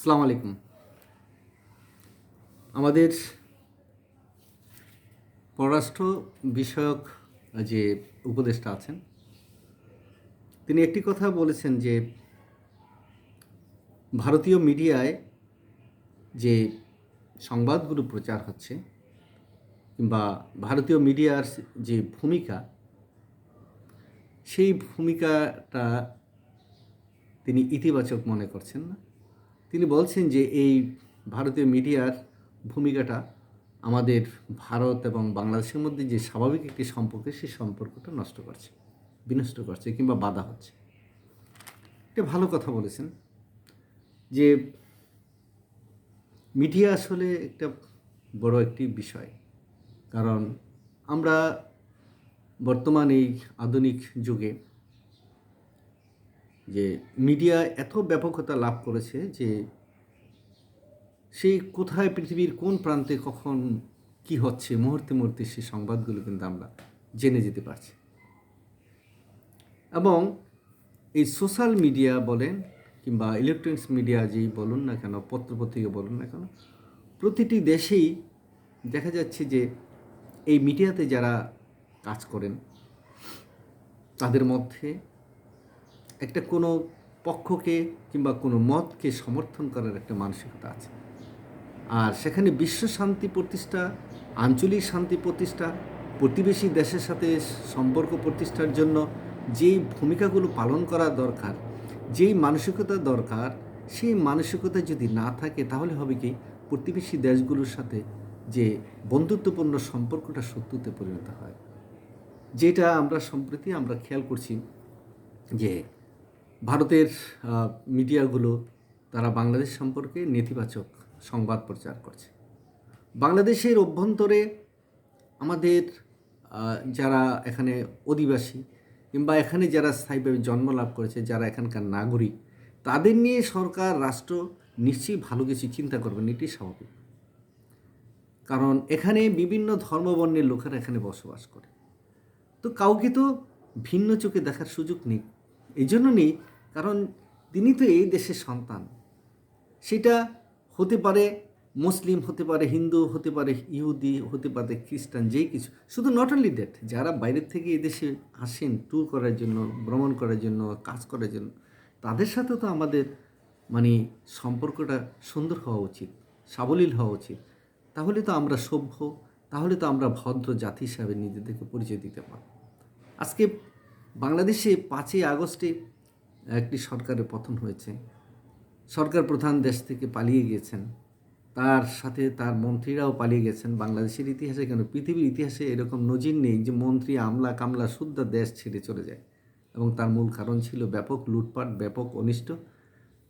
আসসালামু আলাইকুম। আমাদের পররাষ্ট্র বিষয়ক যে উপদেষ্টা আছেন, তিনি একটি কথা বলেছেন যে ভারতীয় মিডিয়ায় যে সংবাদগুলো প্রচার হচ্ছে কিংবা ভারতীয় মিডিয়ার যে ভূমিকা, সেই ভূমিকাটা তিনি ইতিবাচক মনে করছেন না। তিনি বলছেন যে এই ভারতীয় মিডিয়ার ভূমিকাটা আমাদের ভারত এবং বাংলাদেশের মধ্যে যে স্বাভাবিক একটি সম্পর্ক সেই সম্পর্কটা নষ্ট করছে, বিনষ্ট করছে কিংবা বাধা হচ্ছে। এটা ভালো কথা বলেছেন যে মিডিয়া আসলে একটা বড় একটি বিষয়। কারণ আমরা বর্তমান এই আধুনিক যুগে যে মিডিয়া এত ব্যাপকতা লাভ করেছে যে সেই কোথায় পৃথিবীর কোন প্রান্তে কখন কি হচ্ছে, মুহূর্তে মুহূর্তে সেই সংবাদগুলো কিন্তু আমরা জেনে যেতে পারছি। এবং এই সোশ্যাল মিডিয়া বলেন কিংবা ইলেকট্রনিক্স মিডিয়া যেই বলুন না কেন, পত্রপত্রিকা বলুন না কেন, প্রতিটি দেশেই দেখা যাচ্ছে যে এই মিডিয়াতে যারা কাজ করেন, তাদের মধ্যে একটা কোনো পক্ষকে কিংবা কোনো মতকে সমর্থন করার একটা মানসিকতা আছে। আর সেখানে বিশ্ব শান্তি প্রতিষ্ঠা, আঞ্চলিক শান্তি প্রতিষ্ঠা, প্রতিবেশী দেশের সাথে সম্পর্ক প্রতিষ্ঠার জন্য যেই ভূমিকাগুলো পালন করা দরকার, যেই মানসিকতা দরকার, সেই মানসিকতা যদি না থাকে তাহলে হবে কি, প্রতিবেশী দেশগুলোর সাথে যে বন্ধুত্বপূর্ণ সম্পর্কটা শত্রুতে পরিণত হয়। যেটা আমরা সম্প্রতি আমরা খেয়াল করছি যে ভারতের মিডিয়াগুলো তারা বাংলাদেশ সম্পর্কে নেতিবাচক সংবাদ প্রচার করছে। বাংলাদেশের অভ্যন্তরে আমাদের যারা এখানে অধিবাসী কিংবা এখানে যারা স্থায়ীভাবে জন্ম লাভ করেছে, যারা এখানকার নাগরিক, তাদের নিয়ে সরকার, রাষ্ট্র নিশ্চয়ই ভালো কিছু চিন্তা করবেন এটি স্বাভাবিক। কারণ এখানে বিভিন্ন ধর্মবর্ণের লোকেরা এখানে বসবাস করে। তো কাউকে তো ভিন্ন চোখে দেখার সুযোগ নেই। এই জন্য নেই কারণ তিনি তো এই দেশের সন্তান। সেটা হতে পারে মুসলিম, হতে পারে হিন্দু, হতে পারে ইহুদি, হতে পারে খ্রিস্টান, যেই কিছু। শুধু নট অনলি দ্যাট যারা বাইরের থেকে এদেশে আসেন ট্যুর করার জন্য, ভ্রমণ করার জন্য, কাজ করার জন্য, তাদের সাথে তো আমাদের মানে সম্পর্কটা সুন্দর হওয়া উচিত, সাবলীল হওয়া উচিত। তাহলে তো আমরা সভ্য, তাহলে তো আমরা ভদ্র জাতি হিসাবে নিজেদেরকে পরিচয় দিতে পারব। আজকে বাংলাদেশে পাঁচই আগস্টে একটি সরকারের পতন হয়েছে। সরকার প্রধান দেশ থেকে পালিয়ে গিয়েছেন। তার সাথে তার মন্ত্রীরাও পালিয়ে গেছেন। বাংলাদেশের ইতিহাসে কেন? পৃথিবীর ইতিহাসে এরকম নজির নেই যে মন্ত্রী আমলা কামলা শুদ্ধ দেশ ছেড়ে চলে যায়। এবং তার মূল কারণ ছিল ব্যাপক লুটপাট, ব্যাপক অনিষ্ট,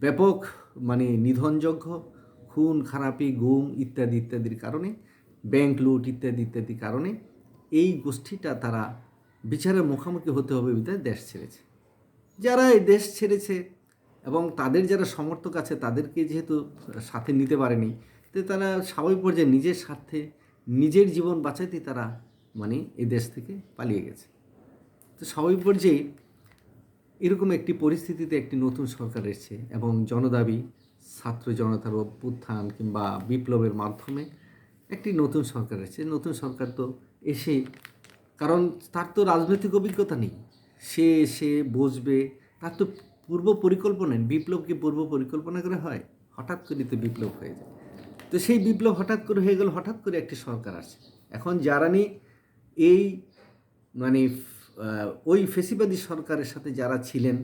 ব্যাপক মানে নিধনযজ্ঞ, খুন, খারাপি, গুম ইত্যাদি ইত্যাদির কারণে, ব্যাংক লুট ইত্যাদি ইত্যাদি কারণে এই গোষ্ঠীটা তারা বিচারের মুখোমুখি হতে হবে বিধায় দেশ ছেড়েছে। যারা এই দেশ ছেড়েছে এবং তাদের যারা সমর্থক আছে, তাদেরকে যেহেতু সাথে নিতে পারেনি, তো তারা স্বাভাবিক পর্যায়ে নিজের স্বার্থে নিজের জীবন বাঁচাইতে তারা মানে এই দেশ থেকে পালিয়ে গেছে। তো স্বাভাবিক পর্যায়ে এরকম একটি পরিস্থিতিতে একটি নতুন সরকার এসেছে এবং জনদাবি, ছাত্র জনতার অভ্যুত্থান কিংবা বিপ্লবের মাধ্যমে একটি নতুন সরকার এসেছে। নতুন সরকার তো এসে কারণ তার তো রাজনৈতিক অভিজ্ঞতা নেই। সে এসে বসবে। তার তো পূর্ব পরিকল্পনা। বিপ্লব কি পূর্ব পরিকল্পনা করে হয়। হঠাৎ করে তো বিপ্লব হয়ে যায়। তো সেই বিপ্লব হঠাৎ করে হয়ে গেল, হঠাৎ করে একটি সরকার আসে এখন নিয়ে এই মানে ওই ফেসিবাদী সরকারের সাথে যারা ছিলেন,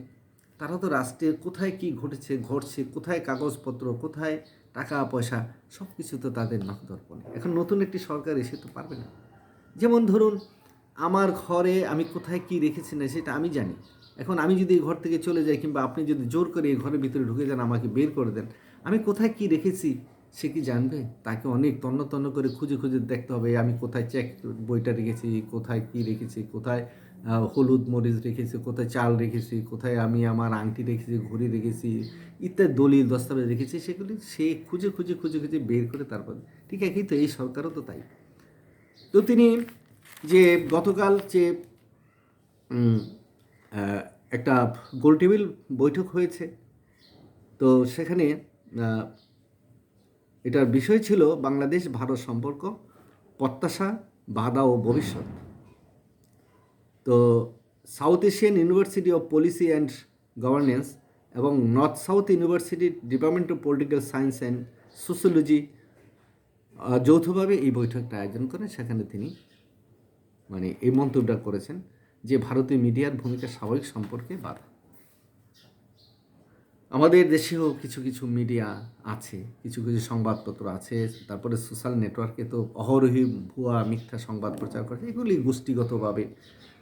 তারা তো রাষ্ট্রের কোথায় কি ঘটেছে, ঘটছে, কোথায় কাগজপত্র, কোথায় টাকা, পয়সা সব কিছু তো তাদের নখদর্পণে এখন নতুন একটি সরকার এসে তো পারবে না। যেমন ধরুন আমার ঘরে আমি কোথায় কি রেখেছি না সেটা আমি জানি। এখন আমি যদি এই ঘর থেকে চলে যাই কিংবা আপনি যদি জোর করে এই ঘরের ভিতরে ঢুকে যান, আমাকে বের করে দেন, আমি কোথায় কি রেখেছি সে কি জানবে? তাকে অনেক তন্ন তন্ন করে খুঁজে খুঁজে দেখতে হবে, আমি কোথায় চেক বইটা রেখেছি, কোথায় কি রেখেছি, কোথায় হলুদ মরিচ রেখেছি, কোথায় চাল রেখেছি, কোথায় আমি আমার আংটি রেখেছি, ঘড়ি রেখেছি ইত্যাদি দলিল দস্তাবেজ রেখেছি, সেগুলি সে খুঁজে খুঁজে খুঁজে খুঁজে বের করে তারপর, ঠিক একই তো এই সরকারও তো তাই। তো তিনি যে গতকাল যে একটা গোলটেবিল বৈঠক হয়েছে, তো সেখানে এটার বিষয় ছিল বাংলাদেশ, ভারত সম্পর্ক, প্রত্যাশা, বাধা ও ভবিষ্যৎ। তো South Asian University of Policy and Governance এবং North South University Department of Political Science and Sociology যৌথভাবে এই বৈঠকটা আয়োজন করেন। সেখানে তিনি মানে এই মন্তব্যটা করেছেন যে ভারতীয় মিডিয়ার ভূমিকা স্বাভাবিক সম্পর্কে বাধা। আমাদের দেশেও কিছু কিছু মিডিয়া আছে, কিছু কিছু সংবাদপত্র আছে, তারপরে সোশ্যাল নেটওয়ার্কে তো অহরহি ভুয়া মিথ্যা সংবাদ প্রচার করে, এগুলি গোষ্ঠীগতভাবে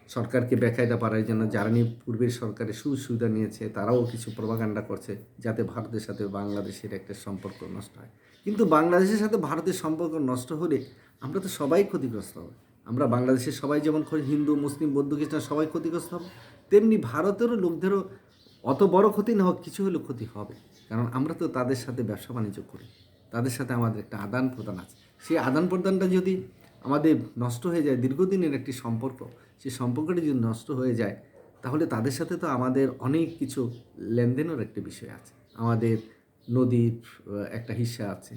সরকারকে বেকায়দা পারার জন্য, যারা নিয়ে পূর্বের সরকারের সুযোগ সুবিধা নিয়েছে, তারাও কিছু প্রভাকাণ্ডা করছে, যাতে ভারতের সাথে বাংলাদেশের একটা সম্পর্ক নষ্ট হয়। কিন্তু বাংলাদেশের সাথে ভারতের সম্পর্ক নষ্ট হলে আমরা তো সবাই ক্ষতিগ্রস্ত হব। আমরা বাংলাদেশের সবাই যেমন হিন্দু, মুসলিম, বৌদ্ধ, খ্রিস্টান সবাই ক্ষতিগ্রস্ত হবে, তেমনি ভারতেরও লোকদেরও অত বড় ক্ষতি না হোক, কিছু হলেও ক্ষতি হবে। কারণ আমরা তো তাদের সাথে ব্যবসা বাণিজ্য করি। তাদের সাথে আমাদের একটা আদান প্রদান আছে। সেই আদান প্রদানটা যদি আমাদের নষ্ট হয়ে যায়, দীর্ঘদিনের একটি সম্পর্ক, সেই সম্পর্কটি যদি নষ্ট হয়ে যায়, তাহলে তাদের সাথে তো আমাদের অনেক কিছু লেনদেনের একটি বিষয় আছে। আমাদের নদীর একটা হিস্সা আছে।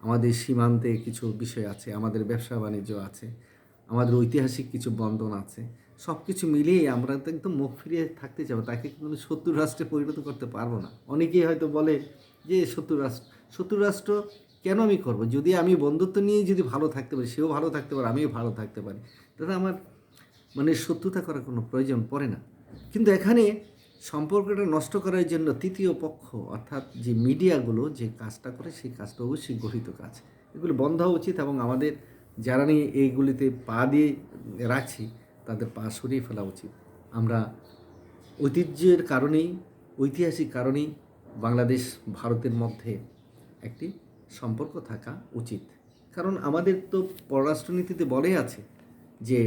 আমাদের সীমান্তে কিছু বিষয় আছে। আমাদের ব্যবসা বাণিজ্য আছে। আমাদের ঐতিহাসিক কিছু বন্ধন আছে সব কিছু মিলিয়ে আমরা তো একদম মুখ ফিরিয়ে থাকতে চাবো তাকে কিন্তু শত্রু রাষ্ট্রে পরিণত করতে পারব না। অনেকেই হয়তো বলে যে শত্রু রাষ্ট্র শত্রু রাষ্ট্র কেন আমি করব? যদি আমি বন্ধুত্ব নিয়ে যদি ভালো থাকতে পারি, সেও ভালো থাকতে পারে, আমিও ভালো থাকতে পারি। তাহলে আমার মানে শত্রুতা করার কোনো প্রয়োজন পড়ে না। কিন্তু এখানে সম্পর্কটা নষ্ট করার জন্য তৃতীয় পক্ষ অর্থাৎ যে মিডিয়াগুলো যে কাজটা করে, সেই কাজটা অবশ্যই গঠিত কাজ। এগুলো বন্ধ হওয়া উচিত এবং আমাদের যারা নিয়ে এইগুলিতে পা দিয়ে রাখছি, তাদের পা সরিয়ে ফেলা উচিত। আমরা ঐতিহ্যের কারণেই, ঐতিহাসিক কারণেই বাংলাদেশ ভারতের মধ্যে একটি সম্পর্ক থাকা উচিত। কারণ আমাদের তো পররাষ্ট্রনীতিতে বলে আছে যে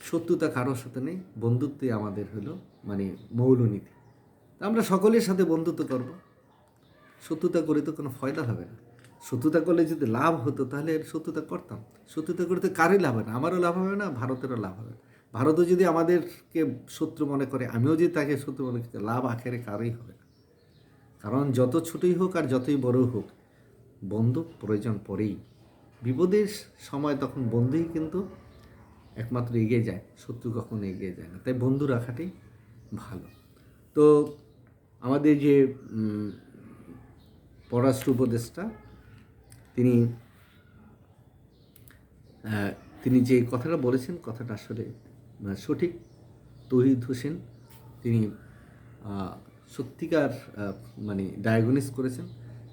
শত্রুতা কারোর সাথে নেই, বন্ধুত্বই আমাদের হলো মানে মৌলনীতি। আমরা সকলের সাথে বন্ধুত্ব করব। শত্রুতা করে তো কোনো ফয়দা হবে না। শত্রুতা করলে যদি লাভ হতো তাহলে শত্রুতা করতাম। শত্রুতা করতে কারই লাভ হয় না আমারও লাভ হবে না ভারতেরও লাভ হবে না। ভারতও যদি আমাদেরকে শত্রু মনে করে আমিও যদি তাকে শত্রু মনে করি লাভ আখেরে কারই হবে না। কারণ যত ছোটই হোক আর যতই বড় হোক বন্ধু প্রয়োজন পড়েই। বিপদের সময় তখন বন্ধুই কিন্তু একমাত্র এগিয়ে যায় শত্রু কখনো এগিয়ে যায় না। তাই বন্ধু রাখাটাই ভালো। তো আমাদের যে উম, পররাষ্ট্র উপদেষ্টা তিনি তিনি যে কথাটা বলেছেন, কথাটা আসলে সঠিক। তহিদ হোসেন তিনি সত্যিকার মানে ডায়াগনিস করেছেন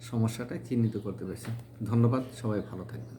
সমস্যাটা চিহ্নিত করতে পেরেছেন। ধন্যবাদ, সবাই ভালো থাকবেন।